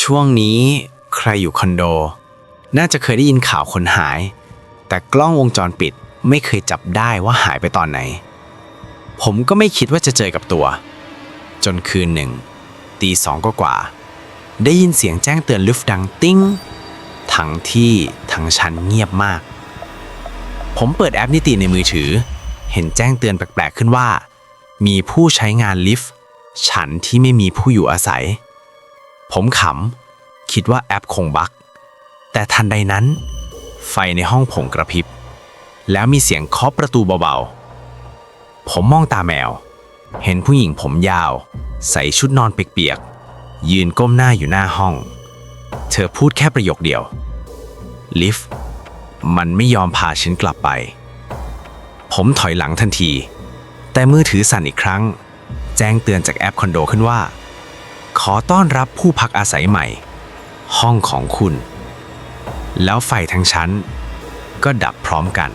ช่วงนี้ใครอยู่คอนโด น่าจะเคยได้ยินข่าวคนหาย แต่กล้องวงจรปิดไม่เคยจับได้ว่าหายไปตอนไหน ผมก็ไม่คิดว่าจะเจอกับตัว จนคืนหนึ่งตีสองก็กว่า ได้ยินเสียงแจ้งเตือนลิฟต์ดังติ้ง ทั้งที่ทั้งชั้นเงียบมาก ผมเปิดแอปนิติในมือถือ เห็นแจ้งเตือนแปลกๆขึ้นว่า มีผู้ใช้งานลิฟต์ชั้นที่ไม่มีผู้อยู่อาศัย ผมขำ คิดว่าแอปคงบั๊กแต่ทันใดนั้น ไฟในห้องผมกระพริบ แล้วมีเสียงเคาะประตูเบาๆ ผมมองตาแมว เห็นผู้หญิงผมยาว ใส่ชุดนอนเปียกๆ ยืนก้มหน้าอยู่หน้าห้อง เธอพูดแค่ประโยคเดียว ลิฟต์มันไม่ยอมพาฉันกลับไป ผมถอยหลังทันที แต่มือถือสั่นอีกครั้ง แจ้งเตือนจากแอปคอนโดขึ้นว่า ขอต้อนรับผู้พักอาศัยใหม่ ห้องของคุณ แล้วไฟทั้งชั้น ก็ดับพร้อมกัน